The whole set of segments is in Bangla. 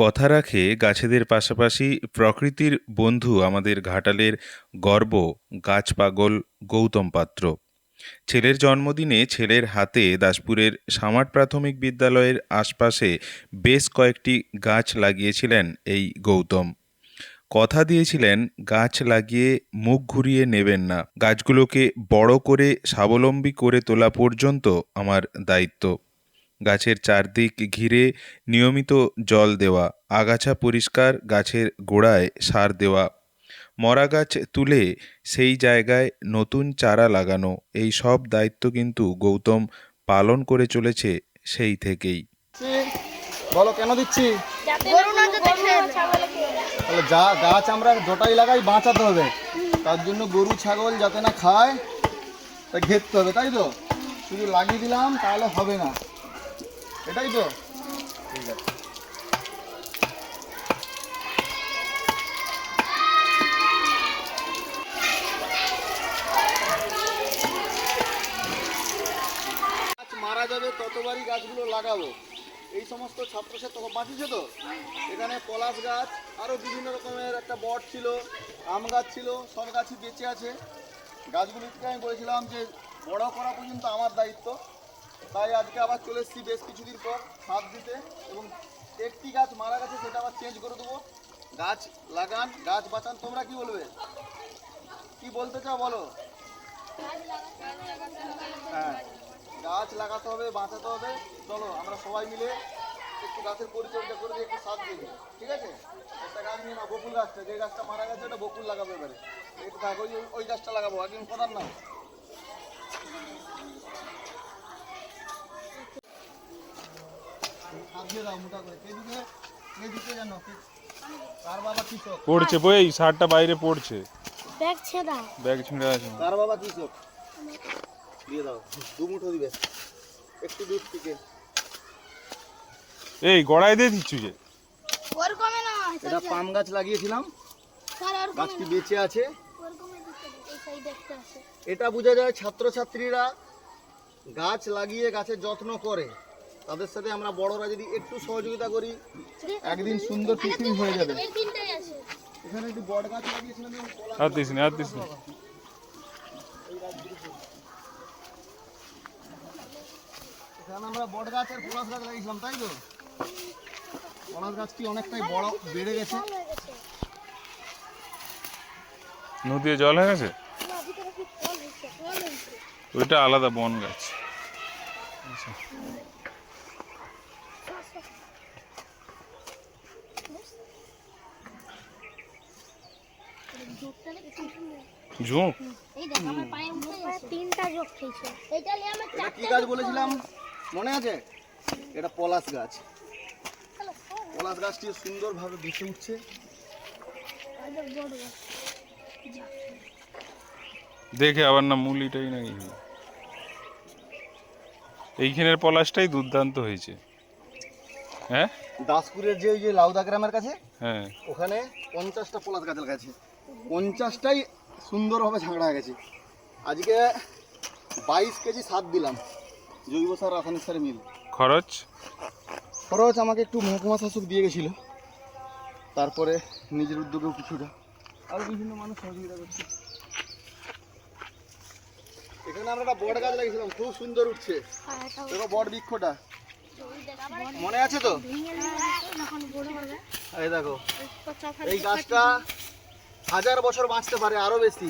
কথা রাখে গাছেদের পাশাপাশি প্রকৃতির বন্ধু আমাদের ঘাটালের গর্ব গাছ পাগল গৌতম পাত্র। ছেলের জন্মদিনে ছেলের হাতে দাসপুরের সামার প্রাথমিক বিদ্যালয়ের আশপাশে বেশ কয়েকটি গাছ লাগিয়েছিলেন এই গৌতম। কথা দিয়েছিলেন, গাছ লাগিয়ে মুখ ঘুরিয়ে নেবেন না। গাছগুলোকে বড় করে স্বাবলম্বী করে তোলা পর্যন্ত আমার দায়িত্ব। গাছের চারদিক ঘিরে নিয়মিত জল দেওয়া আগাছা পরিষ্কার গাছের গোড়ায় সার দেওয়া মরা গাছ তুলে সেই জায়গায় নতুন চারা লাগানো এই সব দায়িত্ব কিন্তু গৌতম পালন করে চলেছে সেই থেকেই। বলো কেন দিচ্ছি। তাহলে যা গাছ আমরা যটাই লাগাই বাঁচাতে হবে। তার জন্য গরু ছাগল যাতে না খায় তা ঘেরতে হবে তাই তো? শুধু লাগিয়ে দিলাম তাহলে হবে না। এটাই তো? ঠিক আছে মারা যাবে, ততবারই গাছগুলো লাগাবো। এই সমস্ত ছাত্রছাত্রী বাঁচিয়েছে তো? এখানে পলাশ গাছ আরও বিভিন্ন রকমের একটা বট ছিল, আম গাছ ছিল, সব গাছই বেঁচে আছে। গাছগুলিকে আমি বলেছিলাম যে বড় করা পর্যন্ত আমার দায়িত্ব। তাই আজকে আবার চলে এসেছি বেশ কিছুদিন পর সার দিতে এবং একটি গাছ মারা গেছে, সেটা আবার চেঞ্জ করে দেবো। গাছ লাগান, গাছ বাঁচান, তোমরা কি বলবে? কি বলতে চাও বলো? হ্যাঁ গাছ লাগাতে হবে, বাঁচাতে হবে। চলো, আমরা সবাই মিলে একটু গাছের পরিচর্যা করে দিয়ে একটু সাথ দিই। ঠিক আছে? একটা গাছ নিয়ে না বকুল গাছটা। যে গাছটা মারা গেছে, ওটা বকুল লাগাবো এবারে। একটু থাক ওই ওই গাছটা লাগাবো একদিন প্রধান না হাত দিয়ে দাও মোটা করে কে দিকে কে দিতে জানো কে- কার বাবা কৃষক পড়ছে বই এই শার্টটা বাইরে পড়ছে। ব্যাগ ছেদা ব্যাগ ছিঁড়ে আছে। কার বাবা কৃষক দিয়ে দাও দু মুঠো দিবে। একটু দুধ থেকে। এই গড়াই দিয়ে দিচ্ছ যে? ওর কমে না এটা পাম গাছ লাগিয়েছিলাম। গাছটি বেঁচে আছে। ওর কমে দিতে এই সাইডে একটা আছে। এটা বোঝা যায় ছাত্রছাত্রীরা গাছ লাগিয়ে গাছের যত্ন করে। তাদের সাথে আমরা বড়রা যদি একটু সহযোগিতা করি একদিন সুন্দর পৃথিবী হয়ে যাবে। এখানে একটি বট গাছ লাগিয়েছিলাম হাত দিস না হাত দিস না। এখানে আমরা বট গাছ আর পলাশ গাছ লাগিয়েছিলাম তাই তো? পলাশ গাছটি অনেকটাই বড় বেড়ে গেছে? জল হয়ে গেছে? নদীতে জল হয়ে গেছে ওইটা আলাদা বন গাছ। জোকটা ঝুঁক? এই দেখ আমার পায়ে উঠে গেছে। তিনটা খেয়েছে। কি গাছ বলেছিলাম? মনে আছে? এটা পলাশ গাছ। পলাশ গাছটি সুন্দরভাবে ভেসে উঠছে। দেখে আবার না মুলিটাই নাকি এইখানের পলাশটাই দুর্দান্ত হয়েছে। হ্যাঁ? দাসপুরের যে ওই যে লাউদা গ্রামের কাছে হ্যাঁ। ওখানে পঞ্চাশটা পলাশ গাছ লাগাচ্ছে পঞ্চাশটাই সুন্দরভাবে ঝাঁকড়া হয়ে গেছে। আজকে বাইশ কেজি সার দিলাম জৈব সার রাসায়নিক সারে মিল। খরচ? খরচ আমাকে একটু মহকুমা শাসক দিয়ে গেছিল। তারপরে নিজের উদ্যোগেও কিছুটা। আরও বিভিন্ন মানুষ সহযোগিতা করছে। এখানে আমরা একটা বট গাছ লাগিয়েছিলাম খুব সুন্দর উঠছে। দেখো বট বৃক্ষটা। মনে আছে তো? এই দেখো এই গাছটা হাজার বছর বাঁচতে পারে আরও বেশি।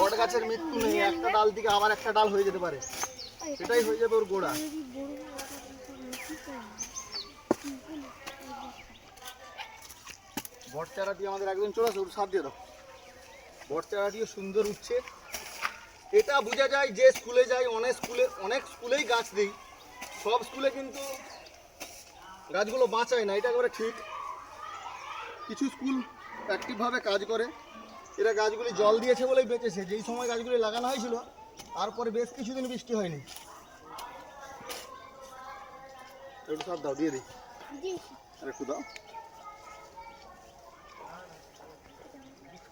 বট গাছের মৃত্যু নেই একটা ডাল থেকে আবার একটা ডাল হয়ে যেতে পারে। সেটাই হয়ে যাবে ওর গোড়া? বট চারাটি আমাদের একদম চলে আসে ওর সার দিয়ে দাও। বট চারাটিও সুন্দর উঠছে। এটা বোঝা যায় যে স্কুলে যাই অনেক স্কুলে অনেক স্কুলেই গাছ দিই। সব স্কুলে কিন্তু গাছগুলো বাঁচায় না এটা একেবারে ঠিক। কিছু স্কুল অ্যাক্টিভভাবে কাজ করে। এরা গাছগুলি জল দিয়েছে বলেই বেঁচেছে। যেই সময় গাছগুলি লাগানো হয়েছিল, তারপরে বেশ কিছুদিন বৃষ্টি হয়নি। একটু সার দাও, দিয়ে আর একটু দাও।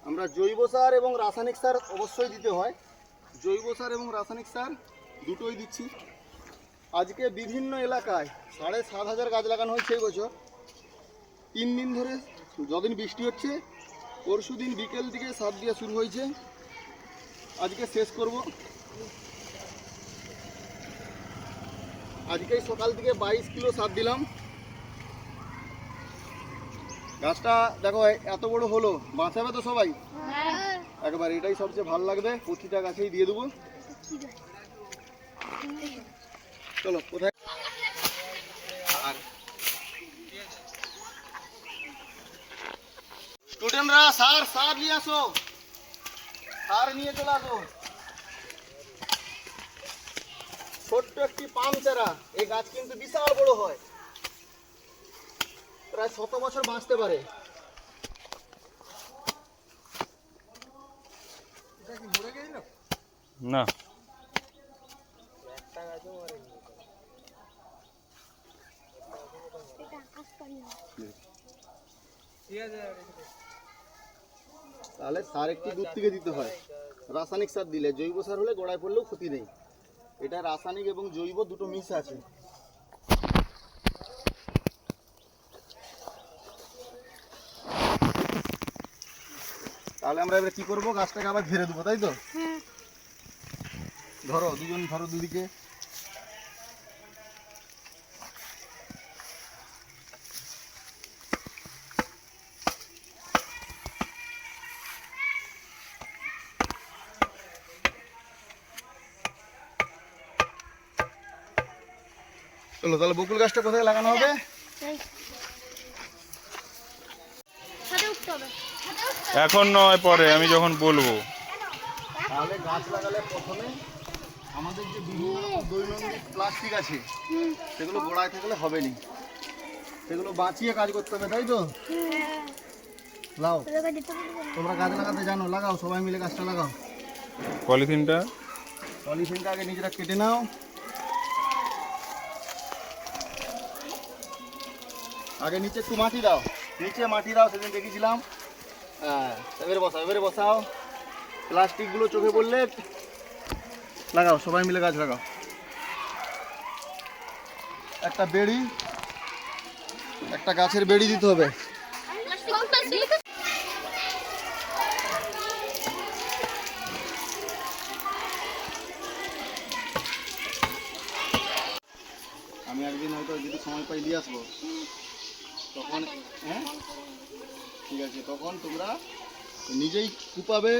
আমরা জৈব সার এবং রাসায়নিক সার অবশ্যই দিতে হয়। জৈব সার এবং রাসায়নিক সার দুটোই দিচ্ছি। আজকে বিভিন্ন এলাকায় সাড়ে সাত হাজার গাছ লাগানো হয়েছে এই বছর। তিন দিন ধরে যদিন বৃষ্টি হচ্ছে, পরশু দিন বিকেল থেকে সার দেওয়া শুরু হয়েছে। আজকে শেষ করব। আজকে সকাল থেকে বাইশ কিলো সার দিলাম। গাছটা দেখো, এত বড় হলো। বাঁচাবে তো সবাই? একবার এটাই সবচেয়ে ভালো লাগবে। প্রতিটা গাছেই দিয়ে দেবো। চলো, কোথায়? স্টুডেন্টরা সার সার নিয়ে আসো। সার নিয়ে চলে আসো। ছোট্ট একটি পাম চারা এই গাছ কিন্তু বিশাল বড় হয়। প্রায় শত বছর বাঁচতে পারে। না? এটা আকাশ পানি তাহলে সার একটু দূর থেকে দিতে হয়। রাসায়নিক সার দিলে জৈব সার হলে গোড়ায় পড়লেও ক্ষতি নেই। এটা রাসায়নিক এবং জৈব দুটো মিশ আছে। তাহলে আমরা এবার কি করব? গাছটাকে আবার ঘিরে দেবো তাই তো? হ্যাঁ। ধরো দুজন ধরো দুদিকে। চলো তাহলে বকুল গাছটা কোথায় লাগানো হবে? এখন নয় পরে আমি যখন বলব। তাহলে গাছ লাগালে প্রথমে আমাদের যে দৈনন্দিন প্লাস্টিক আছে সেগুলো গোড়ায় থাকলে হবে না সেগুলো বাঁচিয়ে কাজ করতে হবে তাই তো? লাও। তোমরা গাছ লাগাতে জানো লাগাও সবাই মিলে গাছটা লাগাও। পলিথিনটা? পলিথিনটা আগে নিজেরা কেটে নাও। আগে নিচে একটু মাটি দাও। নিচে মাটি দাও, সেদিন দেখেছিলাম। হ্যাঁ এবারে বসাও এবারে বসাও। প্লাস্টিকগুলো চোখে পড়লে লাগাও, সবাই মিলে গাছ লাগাও। একটা বেড়ি, একটা গাছের বেড়ি দিতে হবে। আমি একদিন হয়তো যদি সময় পাই দিয়ে আসব। তখন হ্যাঁ? ঠিক আছে তখন তোমরা নিজেই কুপাবে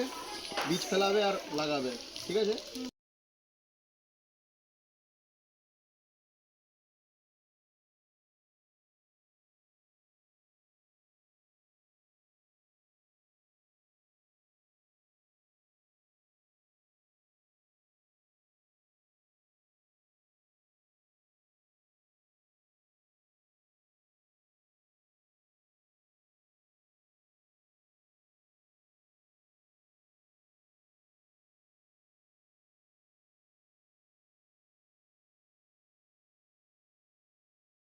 বীজ ফেলাবে আর লাগাবে ঠিক আছে?